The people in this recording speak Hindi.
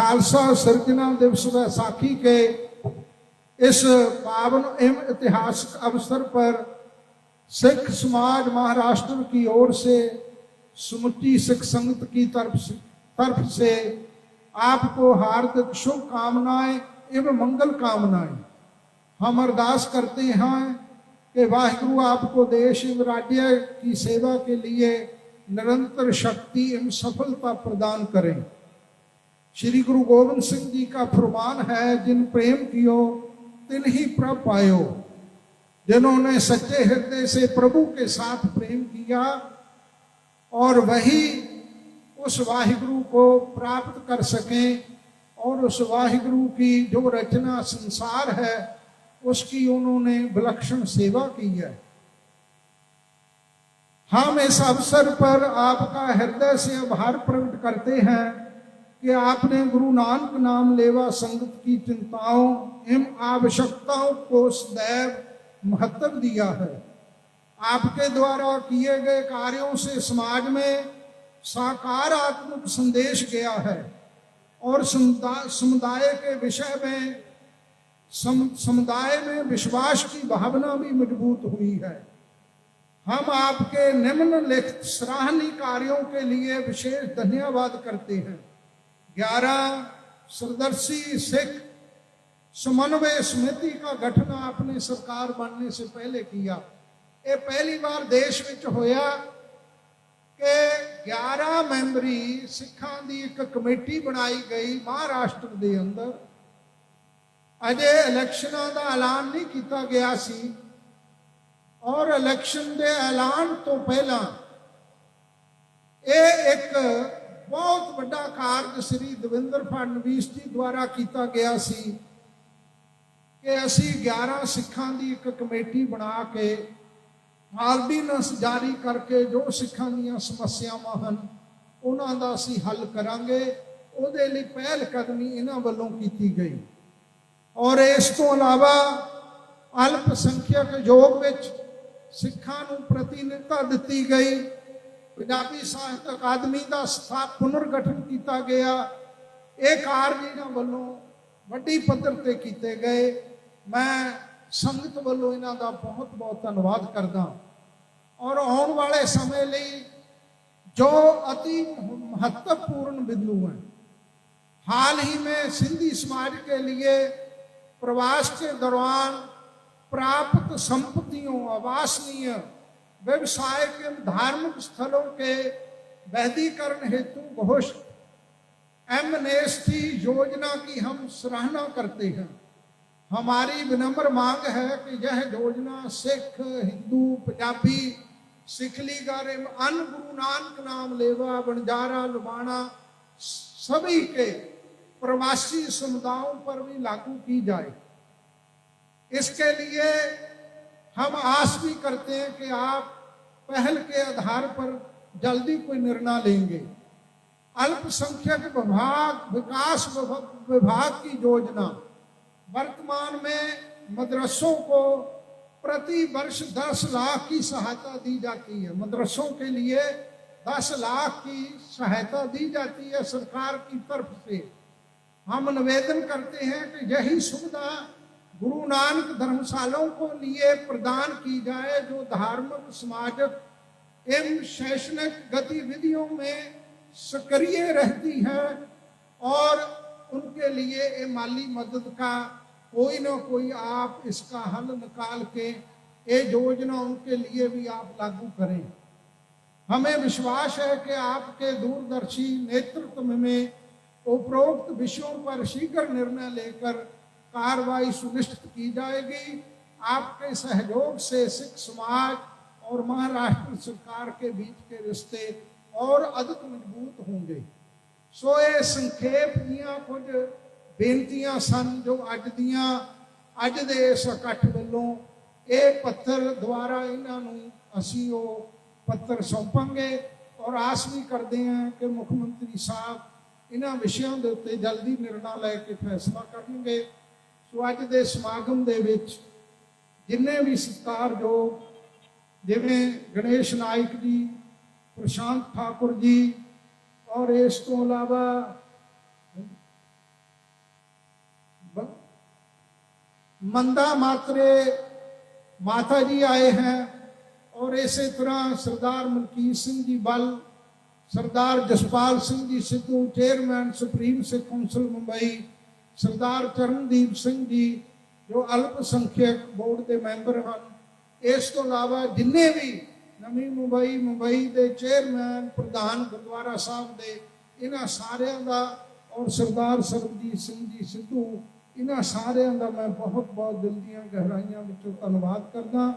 खालसा सिरजना दिवस वैसाखी के इस पावन एवं ऐतिहासिक अवसर पर सिख समाज महाराष्ट्र की ओर से समुची सिख संगत की तरफ़ से तरफ़ से आपको हार्दिक शुभकामनाएँ एवं मंगल कामनाएँ। हम अरदास करते हैं कि वाहगुरु आपको देश एवं राज्य की सेवा के लिए निरंतर शक्ति एवं सफलता प्रदान करें। श्री गुरु गोविंद सिंह जी का फरमान है, जिन प्रेम कियो, तिन ही प्रभ पायो। जिन्होंने सच्चे हृदय से प्रभु के साथ प्रेम किया, और वही उस वाहिगुरु को प्राप्त कर सके, और उस वाहिगुरु की जो रचना संसार है, उसकी उन्होंने विलक्षण सेवा की है। हम इस अवसर पर आपका हृदय से आभार प्रकट करते हैं। कि आपने गुरु नानक नाम लेवा संगत की चिंताओं एवं आवश्यकताओं को सदैव महत्व दिया है। आपके द्वारा किए गए कार्यों से समाज में साकारात्मक संदेश गया है और समुदाय के विषय में समुदाय में विश्वास की भावना भी मज़बूत हुई है। हम आपके निम्नलिखित सराहनीय कार्यों के लिए विशेष धन्यवाद करते हैं। ग्यारह सरदर्शी सिख समन्वय समिति का गठन आपने सरकार बनने से पहले किया ਇਹ ਪਹਿਲੀ ਵਾਰ ਦੇਸ਼ ਵਿੱਚ ਹੋਇਆ ਕਿ 11 ਮੈਂਬਰੀ ਸਿੱਖਾਂ ਦੀ ਇੱਕ ਕਮੇਟੀ ਬਣਾਈ ਗਈ ਮਹਾਰਾਸ਼ਟਰ ਦੇ ਅੰਦਰ ਅਜੇ ਇਲੈਕਸ਼ਨਾਂ ਦਾ ਐਲਾਨ ਨਹੀਂ ਕੀਤਾ ਗਿਆ ਸੀ ਔਰ ਇਲੈਕਸ਼ਨ ਦੇ ਐਲਾਨ ਤੋਂ ਪਹਿਲਾਂ ਇਹ ਇੱਕ ਬਹੁਤ ਵੱਡਾ ਕਾਰਜ ਸ੍ਰੀ ਦਵਿੰਦਰ ਫੜਨਵੀਸ ਜੀ ਦੁਆਰਾ ਕੀਤਾ ਗਿਆ ਸੀ ਕਿ ਅਸੀਂ 11 ਸਿੱਖਾਂ ਦੀ ਇੱਕ ਕਮੇਟੀ ਬਣਾ ਕੇ ਆਰਡੀਨੈਂਸ ਜਾਰੀ ਕਰਕੇ ਜੋ ਸਿੱਖਾਂ ਦੀਆਂ ਸਮੱਸਿਆਵਾਂ ਹਨ, ਉਹਨਾਂ ਦਾ ਅਸੀਂ ਹੱਲ ਕਰਾਂਗੇ। ਉਹਦੇ ਲਈ ਪਹਿਲ ਕਦਮੀ ਇਹਨਾਂ ਵੱਲੋਂ ਕੀਤੀ ਗਈ। ਔਰ ਇਸ ਤੋਂ ਇਲਾਵਾ ਅਲਪ ਸੰਖਿਅਕ ਯੋਗ ਵਿੱਚ ਸਿੱਖਾਂ ਨੂੰ ਪ੍ਰਤੀਨਿਧਤਾ ਦਿੱਤੀ ਗਈ। ਪੰਜਾਬੀ ਸਾਹਿਤ ਅਕਾਦਮੀ ਦਾ ਸਥਾ ਪੁਨਰਗਠਨ ਕੀਤਾ ਗਿਆ ਇਹ ਕਾਰਜ ਇਹਨਾਂ ਵੱਲੋਂ ਵੱਡੀ ਪੱਧਰ ਤੇ ਕੀਤੇ ਗਏ ਮੈਂ ਸੰਗਤ ਵੱਲੋਂ ਇਹਨਾਂ ਦਾ ਬਹੁਤ ਬਹੁਤ ਧੰਨਵਾਦ ਕਰਦਾ ਔਰ ਆਉਣ ਵਾਲੇ ਸਮੇਂ ਲਈ जो अति महत्वपूर्ण बिंदु हैं हाल ही में सिंधी समाज के लिए प्रवास के दौरान प्राप्त संपत्तियों आवासनीय व्यवसायिक एवं धार्मिक स्थलों के वैधीकरण हेतु घोषित एमनेस्टी योजना की हम सराहना करते हैं। हमारी विनम्र मांग है कि यह योजना सिख, हिंदू, पंजाबी सिखलीगर एवं अन्य गुरु नानक नाम लेवा, बंजारा लुबाना सभी के प्रवासी समुदायों पर भी लागू की जाए। इसके लिए हम आस भी करते हैं कि आप पहल के आधार पर जल्दी कोई निर्णय लेंगे। अल्पसंख्यक विभाग, विकास विभाग की योजना। वर्तमान में मदरसों को प्रति वर्ष 10 लाख की सहायता दी जाती है। मदरसों के लिए 10 लाख की सहायता दी जाती है सरकार की तरफ़ से। हम निवेदन करते हैं कि यही सुविधा गुरु नानक धर्मशालाओं को लिए प्रदान की जाए, जो धार्मिक सामाजिक एवं शैक्षणिक गतिविधियों में सक्रिय रहती हैं और उनके लिए ये माली मदद का कोई ना कोई आप इसका हल निकाल के ये योजना उनके लिए भी आप लागू करें। हमें विश्वास है कि आपके दूरदर्शी नेतृत्व में उपरोक्त विषयों पर शीघ्र निर्णय लेकर कार्रवाई सुनिश्चित की जाएगी आपके सहयोग से सिख समाज और महाराष्ट्र सरकार के बीच के रिश्ते और अधिक मजबूत होंगे ਸੋ ਇਹ ਸੰਖੇਪ ਦੀਆਂ ਕੁਝ ਬੇਨਤੀਆਂ ਸਨ ਜੋ ਅੱਜ ਦੀਆਂ ਅੱਜ ਦੇ ਇਸ ਇਕੱਠ ਵੱਲੋਂ ਇਹ ਪੱਤਰ ਦੁਆਰਾ ਇਹਨਾਂ ਨੂੰ ਅਸੀਂ ਉਹ ਪੱਤਰ ਸੌਂਪਾਂਗੇ ਔਰ ਆਸ ਵੀ ਕਰਦੇ ਹਾਂ ਕਿ ਮੁੱਖ ਮੰਤਰੀ ਸਾਹਿਬ ਇਹਨਾਂ ਵਿਸ਼ਿਆਂ ਦੇ ਉੱਤੇ ਜਲਦੀ ਨਿਰਣਾ ਲੈ ਕੇ ਫੈਸਲਾ ਕਰਨਗੇ ਸੋ ਅੱਜ ਦੇ ਸਮਾਗਮ ਦੇ ਵਿੱਚ ਜਿੰਨੇ ਵੀ ਸਤਕਾਰ ਜੋ ਜਿਵੇਂ ਗਣੇਸ਼ ਨਾਇਕ ਜੀ, ਪ੍ਰਸ਼ਾਂਤ ਠਾਕੁਰ ਜੀ ਔਰ ਇਸ ਤੋਂ ਇਲਾਵਾ ਮੰਦਾ ਮਾਤਰੇ ਮਾਤਾ ਜੀ ਆਏ ਹੈ ਔਰ ਇਸੇ ਤਰ੍ਹਾਂ ਸਰਦਾਰ ਮਲਕੀਤ ਸਿੰਘ ਜੀ ਬਲ Sardar Jaspal Singh ji Sidhu, chairman supreme Sikh council Mumbai Sardar Charandeep Singh ji, ਜੋ ਅਲਪ ਸੰਖਿਅਕ ਬੋਰਡ ਦੇ ਮੈਂਬਰ ਹਨ, ਇਸ ਤੋਂ ਇਲਾਵਾ ਜਿੰਨੇ ਵੀ ਨਵੀਂ ਮੁੰਬਈ ਮੁੰਬਈ ਦੇ ਚੇਅਰਮੈਨ, ਪ੍ਰਧਾਨ ਗੁਰਦੁਆਰਾ ਸਾਹਿਬ ਦੇ, ਇਹਨਾਂ ਸਾਰਿਆਂ ਦਾ ਔਰ ਸਰਦਾਰ ਸਰਬਜੀਤ ਸਿੰਘ ਜੀ ਸਿੱਧੂ, ਇਹਨਾਂ ਸਾਰਿਆਂ ਦਾ ਮੈਂ ਬਹੁਤ ਬਹੁਤ ਦਿਲ ਦੀਆਂ ਗਹਿਰਾਈਆਂ ਵਿੱਚੋਂ ਧੰਨਵਾਦ ਕਰਦਾ।